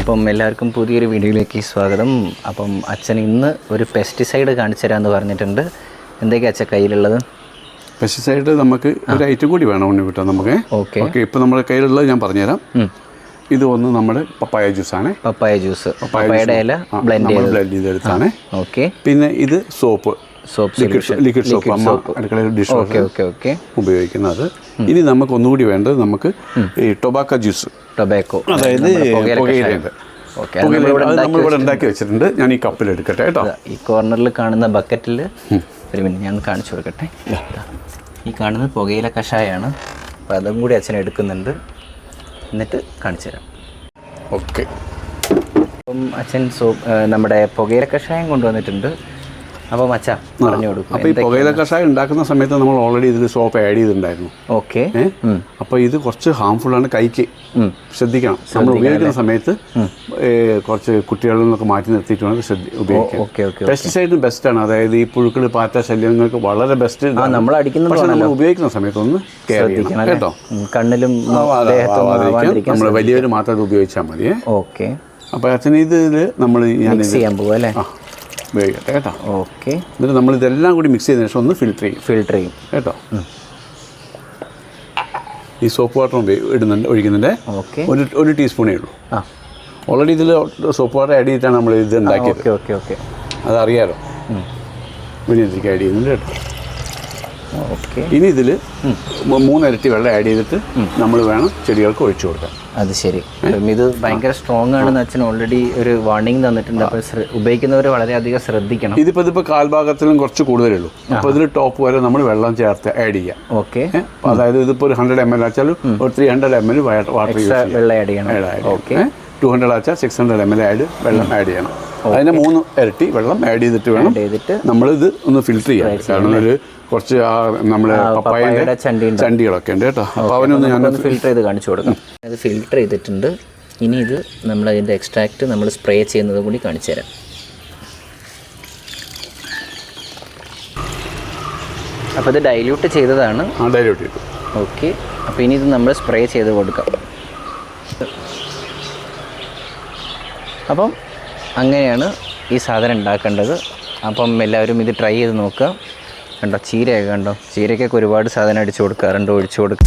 അപ്പം എല്ലാവർക്കും പുതിയൊരു വീഡിയോയിലേക്ക് സ്വാഗതം. അപ്പം അച്ഛൻ ഇന്ന് ഒരു പെസ്റ്റിസൈഡ് കാണിച്ചു തരാമെന്ന് പറഞ്ഞിട്ടുണ്ട്. എന്തൊക്കെയാ അച്ഛൻ കയ്യിലുള്ളത്? പെസ്റ്റിസൈഡ് നമുക്ക് ഒരു ഐറ്റം കൂടി വേണം ഉണ്ണി വിട്ടാൽ നമുക്ക്. ഓക്കെ. ഓക്കെ ഇപ്പോൾ നമ്മുടെ കയ്യിലുള്ളത് ഞാൻ പറഞ്ഞുതരാം. ഇത് ഒന്ന് നമ്മുടെ പപ്പായ ജ്യൂസ് ആണ്. പപ്പായ ജ്യൂസ് പപ്പായ ഇല ബ്ലെൻഡ് ചെയ്ത് ബ്ലെൻഡ് ചെയ്തെടുത്താണ്. ഓക്കെ. പിന്നെ ഇത് സോപ്പ്. സോപ്പ് ലിക്വിഡ് സോപ്പ് അമ്മ അടുക്കളയിൽ ഡിഷ് ഓക്കെ ഓക്കെ ഓക്കെ ഉപയോഗിക്കുന്നത്. ഇനി നമുക്ക് ഒന്നുകൂടി വേണ്ടത് നമുക്ക് ഈ ടൊബാക്കോ ജ്യൂസ്. ടൊബാക്കോ അതായത് നമ്മളിവിടെ ഉണ്ടാക്കി വെച്ചിട്ടുണ്ട്. ഞാൻ ഈ കപ്പിൽ എടുക്കട്ടെ കേട്ടോ ഈ കോർണറിൽ കാണുന്ന ബക്കറ്റിൽ ഒരു മിനിറ്റ് ഞാൻ കാണിച്ചു കൊടുക്കട്ടെ. ഈ കാണുന്നത് പുകയില കഷായമാണ് അപ്പോൾ അതും കൂടി അച്ഛൻ എടുക്കുന്നുണ്ട്. എന്നിട്ട് കാണിച്ചു തരാം. ഓക്കെ അപ്പം അച്ഛൻ സോ നമ്മുടെ പുകയില കഷായം കൊണ്ടുവന്നിട്ടുണ്ട്. അപ്പം മച്ച പറഞ്ഞു കൊടുക്കും. അപ്പോൾ ഈ പുകയില കഷായം ഉണ്ടാക്കുന്ന സമയത്ത് നമ്മൾ ഓൾറെഡി ഇതിൽ സോപ്പ് ആഡ് ചെയ്തിട്ടുണ്ടായിരുന്നു. ഓക്കെ. അപ്പോൾ ഇത് കുറച്ച് ഹാംഫുൾ ആണ് കൈക്ക്. ശ്രദ്ധിക്കണം. നമ്മൾ ഉപയോഗിക്കുന്ന സമയത്ത് കുറച്ച് കുട്ടികളിൽ നിന്നൊക്കെ മാറ്റി നിർത്തിയിട്ട് വേണം ശ്രദ്ധി ഉപയോഗിക്കാം ബെസ്റ്റ് ആണ്. ബെസ്റ്റാണ് അതായത് ഈ പുഴുക്കൾ പാറ്റ ശല്യങ്ങൾക്ക് വളരെ ബെസ്റ്റ് നമ്മൾ അടിക്കുന്ന പക്ഷേ നമ്മൾ ഉപയോഗിക്കുന്ന സമയത്ത് ഒന്ന് ശ്രദ്ധിക്കണം കേട്ടോ? കണ്ണിലും നമ്മൾ വലിയവർ മാത്രം അത് ഉപയോഗിച്ചാൽ മതി ഓക്കെ. അപ്പോൾ അച്ഛൻ ഇതിൽ നമ്മൾ ഞാൻ ചെയ്യാൻ പോകും അല്ലേ? ഉപയോഗിക്കട്ടെ കേട്ടോ? ഓക്കെ. എന്നിട്ട് നമ്മൾ ഇതെല്ലാം കൂടി മിക്സ് ചെയ്തതിന് ശേഷം ഒന്ന് ഫിൽറ്റർ ചെയ്യും. ഫിൽറ്റർ ചെയ്യും. കേട്ടോ? ഈ സോപ്പ് വാട്ടർ ഇടുന്നുണ്ട് ഒഴിക്കുന്നുണ്ട്. ഓക്കെ. ഒരു ഒരു ടീസ്പൂണേ ഉള്ളൂ. ആ. ഓൾറെഡി ഇതിൽ സോപ്പ് വാട്ടർ ആഡ് ചെയ്തിട്ടാണ് നമ്മൾ ഇത് ഉണ്ടാക്കിയത്. Okay okay okay. അതറിയാലോ. ഇനി ഇതിലേക്ക് ആഡ് ചെയ്യുന്നുണ്ട് കേട്ടോ. ഇനി ഇതിൽ മൂന്നിരട്ടി വെള്ളം ആഡ് ചെയ്തിട്ട് നമ്മൾ വേണം ചെടികൾക്ക് ഒഴിച്ചു കൊടുക്കാൻ. അത് ശരി. അപ്പം ഇത് ഭയങ്കര സ്ട്രോങ് ആണെന്ന് അച്ഛൻ ഓൾറെഡി ഒരു വാർണിംഗ് തന്നിട്ടുണ്ട്. അപ്പോൾ ഉപയോഗിക്കുന്നവർ വളരെയധികം ശ്രദ്ധിക്കണം. ഇതിപ്പോൾ ഇതിപ്പോൾ കാൽഭാഗത്തിലും കുറച്ച് കൂടുതലേ ഉള്ളൂ. അപ്പോൾ ഇതിൽ ടോപ്പ് വരെ നമ്മൾ വെള്ളം ചേർത്ത് ആഡ് ചെയ്യാം. ഓക്കെ അതായത് ഇതിപ്പോ ഒരു ഹൺഡ്രഡ് എം എൽ ആച്ചാലും ഒരു three hundred M L water വെള്ളം ആഡ് ചെയ്യണം. Okay two hundred ആച്ചാൽ six hundred M L add വെള്ളം ആഡ് ചെയ്യണം. അതിന് മൂന്ന് ഇരട്ടി വെള്ളം ആഡ് ചെയ്തിട്ട് വേണം ചെയ്തിട്ട് നമ്മളിത് ഒന്ന് ഫിൽറ്റർ ചെയ്യാം. കാരണം ഒരു കുറച്ച് ആ നമ്മുടെ പപ്പായയുടെ ചണ്ടികളൊക്കെ ഉണ്ട് കേട്ടോ. അപ്പോൾ അവനൊന്ന് ഞാൻ ഫിൽറ്റർ ചെയ്ത് കാണിച്ചു കൊടുക്കാം. അത് ഫിൽറ്റർ ചെയ്തിട്ടുണ്ട്. ഇനി ഇത് നമ്മൾ അതിന്റെ എക്സ്ട്രാക്റ്റ് നമ്മൾ സ്പ്രേ ചെയ്യുന്നത് കൂടി കാണിച്ചു തരാം. അപ്പോൾ ഇത് ഡൈല്യൂട്ട് ചെയ്തതാണ്. ആ ഡയലോട്ട് ചെയ്തു. ഓക്കെ. അപ്പോൾ ഇനി ഇത് നമ്മൾ സ്പ്രേ ചെയ്ത് കൊടുക്കാം. അപ്പം അങ്ങനെയാണ് ഈ സാധനം ഉണ്ടാക്കേണ്ടത്. അപ്പം എല്ലാവരും ഇത് ട്രൈ ചെയ്ത് നോക്കുക. കണ്ടോ ചീരയൊക്കെ കണ്ടോ? ചീരയ്ക്കൊക്കെ ഒരുപാട് സാധനം അടിച്ചു കൊടുക്കാറുണ്ട് ഒഴിച്ചു കൊടുക്കുക